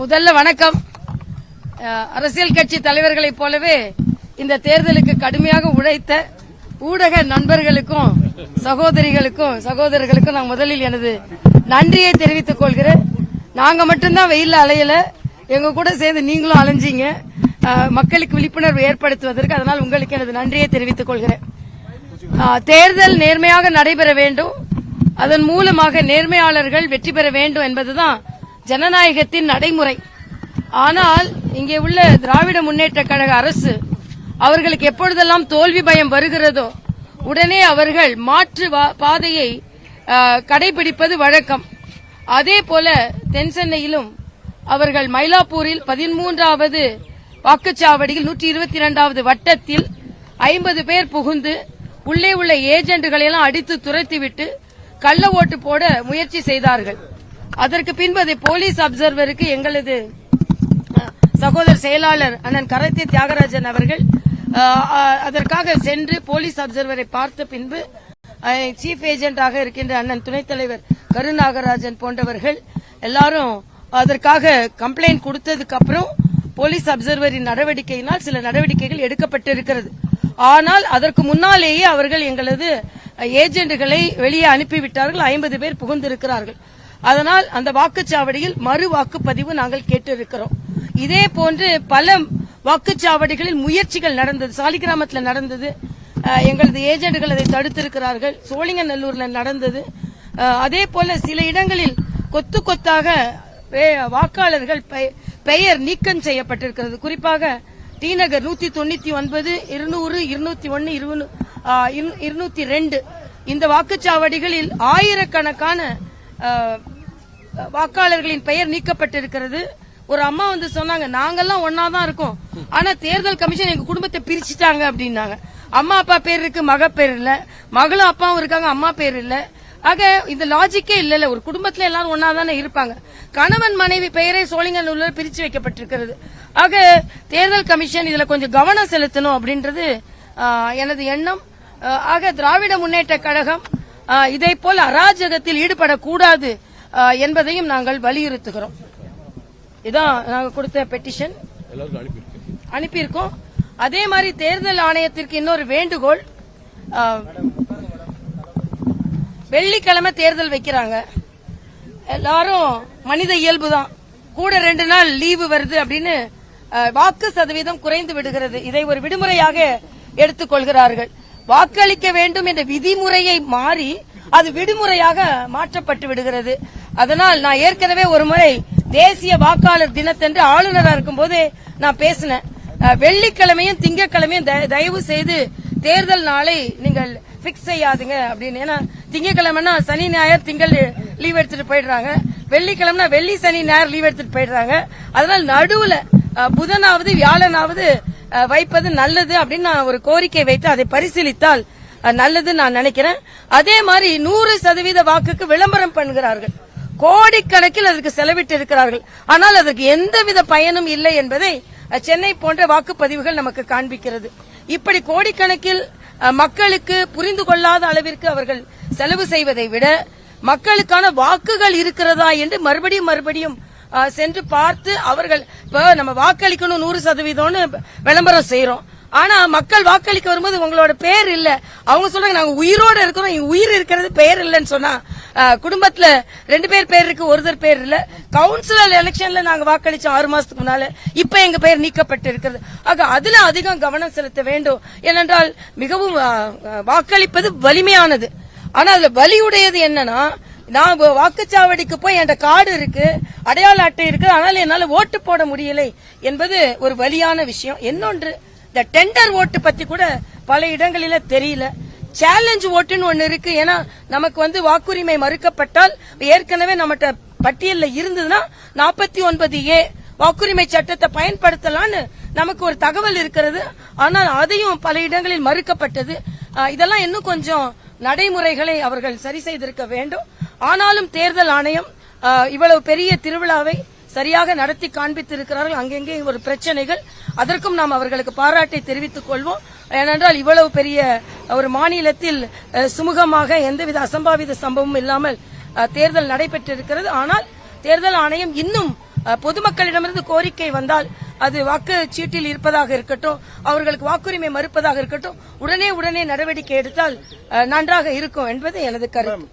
முதல்ல வணக்கம். அரசியல் கட்சி தலைவர்களைப் போலவே இந்த தேர்தலுக்கு கடுமையாக உழைத்த ஊடக நண்பர்களுக்கும் சகோதரிகளுக்கும் சகோதரர்களுக்கும் நான் முதலில் எனது நன்றியை தெரிவித்துக் கொள்கிறேன். நாங்க மட்டும்தான் வெயில்ல அலையல. எங்க கூட சேர்ந்து நீங்களும் அலைஞ்சீங்க. மக்களுக்கு விழிப்புணர்வு ஏற்படுத்துவதற்கு அதனால் உங்களுக்கு எனது நன்றியை தெரிவித்துக் கொள்கிறேன். தேர்தல் நேர்மையாக நடைபெற வேண்டும். அதன் மூலமாக நேர்மையாளர்கள் வெற்றி பெற வேண்டும் என்பதுதான் ஜனநாயகத்தின் நடைமுறை. ஆனால் இங்கே உள்ள திராவிட முன்னேற்ற கழக அரசு அவர்களுக்கு எப்பொழுதெல்லாம் தோல்வி பயம் வருகிறதோ உடனே அவர்கள் மாற்று வா- பாதையை கடைபிடிப்பது வழக்கம். அதே போல தென் சென்னையிலும் அவர்கள் மயிலாப்பூரில் பதிமூன்றாவது வாக்குச்சாவடியில் நூற்றி இருபத்தி இரண்டாவது வட்டத்தில் ஐம்பது பேர் புகுந்து உள்ளே உள்ள ஏஜென்ட்டுகளை எல்லாம் அடித்து துரத்திவிட்டு கள்ள ஓட்டு போட முயற்சி செய்தார்கள். அதற்கு பின்பு அதை போலீஸ் அப்சர்வருக்கு எங்களது சகோதர செயலாளர் அண்ணன் கரத்தி தியாகராஜன் அவர்கள் அதற்காக சென்று போலீஸ் அப்சர்வரை பார்த்த பின்பு சீஃப் ஏஜென்டாக இருக்கின்ற அண்ணன் துணைத் தலைவர் கருநாகராஜன் போன்றவர்கள் எல்லாரும் அதற்காக கம்ப்ளைண்ட் கொடுத்ததுக்கு அப்புறம் போலீஸ் அப்சர்வரின் நடவடிக்கையினால் சில நடவடிக்கைகள் எடுக்கப்பட்டிருக்கிறது. ஆனால் அதற்கு முன்னாலேயே அவர்கள் எங்களது அஹ், ஏஜென்ட்டுகளை வெளியே அனுப்பிவிட்டார்கள். ஐம்பது பேர் புகுந்திருக்கிறார்கள். அதனால் அந்த வாக்குச்சாவடியில் மறு வாக்குப்பதிவு நாங்கள் கேட்டிருக்கிறோம். இதே போன்று பல வாக்குச்சாவடிகளில் முயற்சிகள் நடந்தது. சாலிகிராமத்தில் நடந்தது. எங்களது ஏஜென்ட்கள் அதை தடுத்திருக்கிறார்கள். சோழிங்கநல்லூர்ல நடந்தது. அதே போல சில இடங்களில் கொத்து கொத்தாக வாக்காளர்கள் பெயர் நீக்கம் செய்யப்பட்டிருக்கிறது. குறிப்பாக டி நகர் நூத்தி தொண்ணூத்தி ஒன்பது இருநூறு இருநூத்தி ஒன்னு இருநூத்தி ரெண்டு. இந்த வாக்குச்சாவடிகளில் ஆயிரக்கணக்கான வாக்காளர்களின் பெயர் நீக்கப்பட்டிருக்கிறது. ஒரு அம்மா வந்து சொன்னாங்க நாங்கெல்லாம் ஒன்னாதான் இருக்கோம். ஆனா தேர்தல் கமிஷன் எங்க குடும்பத்தை பிரிச்சுட்டாங்க அப்படின்னாங்க. அம்மா அப்பா பேர் இருக்கு மக பேர் இல்ல. மகளும் அப்பாவும் இருக்காங்க அம்மா பேர் இல்ல. ஆக இந்த லாஜிக்கே இல்ல ஒரு குடும்பத்துல எல்லாரும் ஒன்னா தானே இருப்பாங்க. கணவன் மனைவி பெயரை சோழிங்கநல்லூர்ல பிரிச்சு வைக்கப்பட்டிருக்கிறது. ஆக தேர்தல் கமிஷன் இதுல கொஞ்சம் கவனம் செலுத்தணும் அப்படின்றது எனது எண்ணம். ஆக திராவிட முன்னேற்ற கழகம் ஆஹ், இதை போல் அராஜகத்தில் ஈடுபடக்கூடாது என்பதையும் நாங்கள் வலியுறுத்துகிறோம். இதான் நாங்க கொடுத்த பெட்டிஷன் அனுப்பியிருக்கோம். அதே மாதிரி தேர்தல் ஆணையத்திற்கு இன்னொரு வேண்டுகோள் வெள்ளிக்கிழமை தேர்தல் வைக்கிறாங்க. எல்லாரும் மனித இயல்பு தான். கூட ரெண்டு நாள் லீவு வருது அப்படின்னு வாக்கு சதவீதம் குறைந்து விடுகிறது. இதை ஒரு விடுமுறையாக எடுத்துக்கொள்கிறார்கள். வாக்களிக்க வேண்டும் என்ற விதிமுறையை மாறி அது விடுமுறையாக மாற்றப்பட்டு விடுகிறது. அதனால் நான் ஏற்கனவே ஒரு முறை தேசிய வாக்காளர் தினத்தன்று ஆளுநராக இருக்கும்போது நான் பேசினேன். வெள்ளிக்கிழமையும் திங்கட்கிழமையும் தயவு செய்து தேர்தல் நாளை நீங்கள் பிக்ஸ் செய்யாதுங்க அப்படின்னு. ஏன்னா திங்கக்கிழமைனா சனி ஞாயிறு திங்கள் லீவ் எடுத்துட்டு போயிடுறாங்க. வெள்ளிக்கிழமைனா வெள்ளி சனி ஞாயிறு லீவ் எடுத்துட்டு போயிடுறாங்க. அதனால நடுவுல புதனாவது வியாழனாவது வைப்பது நல்லது அப்படின்னு நான் ஒரு கோரிக்கை வைத்து அதை பரிசீலித்தால் நல்லது நான் நினைக்கிறேன். அதே மாதிரி நூறு சதவீத வாக்குக்கு விளம்பரம் பண்ணுகிறார்கள். கோடிக்கணக்கில் அதற்கு செலவிட்டு இருக்கிறார்கள் ஆனால் அதற்கு எந்தவித பயனும் இல்லை என்பதை சென்னை போன்ற வாக்குப்பதிவுகள் நமக்கு காண்பிக்கிறது. இப்படி கோடிக்கணக்கில் மக்களுக்கு புரிந்து கொள்ளாத அளவிற்கு அவர்கள் செலவு செய்வதை விட மக்களுக்கான வாக்குகள் இருக்கிறதா என்று மறுபடியும் மறுபடியும் சென்று பார்த்து அவர்கள் இப்ப நம்ம வாக்களிக்கணும் நூறு சதவீதம்னு விளம்பரம் செய்யறோம் ஆனா மக்கள் வாக்களிக்க வரும்போது உங்களோட பேர் இல்ல. அவங்க சொல்றாங்க நாங்க உயிரோட இருக்கிறோம். உயிர் இருக்கிறது பெயர் இல்லைன்னு சொன்னா குடும்பத்துல ரெண்டு பேர் பேர் இருக்கு ஒருத்தர் பேர் இல்ல. கவுன்சிலர் எலெக்ஷன்ல நாங்க வாக்களிச்சோம் ஆறு மாசத்துக்கு முன்னால. இப்ப எங்க பெயர் நீக்கப்பட்டு இருக்கிறது. ஆக அதுல அதிகம் கவனம் செலுத்த வேண்டும். ஏனென்றால் மிகவும் வாக்களிப்பது வலிமையானது. ஆனா அதுல வலியுடையது என்னன்னா நான் வாக்குச்சாவடிக்கு போய் என் கார்டு இருக்கு அடையாள அட்டை இருக்கு ஆனால் என்னால ஓட்டு போட முடியலை என்பது ஒரு வலியான விஷயம். இன்னொன்று இந்த டெண்டர் ஓட்டு பத்தி கூட பல இடங்களில தெரியல. சேலஞ்ச் ஓட்டுன்னு ஒண்ணு இருக்கு. ஏன்னா நமக்கு வந்து வாக்குரிமை மறுக்கப்பட்டால் ஏற்கனவே நம்மகிட்ட பட்டியல்ல இருந்ததுன்னா நாற்பத்தி ஒன்பது ஏ வாக்குரிமை சட்டத்தை பயன்படுத்தலாம்னு நமக்கு ஒரு தகவல் இருக்கிறது. ஆனால் அதையும் பல இடங்களில் மறுக்கப்பட்டது. இதெல்லாம் இன்னும் கொஞ்சம் நடைமுறைகளை அவர்கள் சரி செய்திருக்க வேண்டும். ஆனாலும் தேர்தல் ஆணையம் இவ்வளவு பெரிய திருவிழாவை சரியாக நடத்தி காண்பித்திருக்கிறார்கள். அங்கெங்கே ஒரு பிரச்சனைகள். அதற்கும் நாம் அவர்களுக்கு பாராட்டை தெரிவித்துக் கொள்வோம். ஏனென்றால் இவ்வளவு பெரிய ஒரு மாநிலத்தில் சுமூகமாக எந்தவித அசம்பாவித சம்பவமும் இல்லாமல் தேர்தல் நடைபெற்றிருக்கிறது. ஆனால் தேர்தல் ஆணையம் இன்னும் பொதுமக்களிடமிருந்து கோரிக்கை வந்தால் அது வாக்கு சீட்டில் இருப்பதாக இருக்கட்டும் அவர்களுக்கு வாக்குரிமை மறுப்பதாக இருக்கட்டும் உடனே உடனே நடவடிக்கை எடுத்தால் நன்றாக இருக்கும் என்பது எனது கருத்து.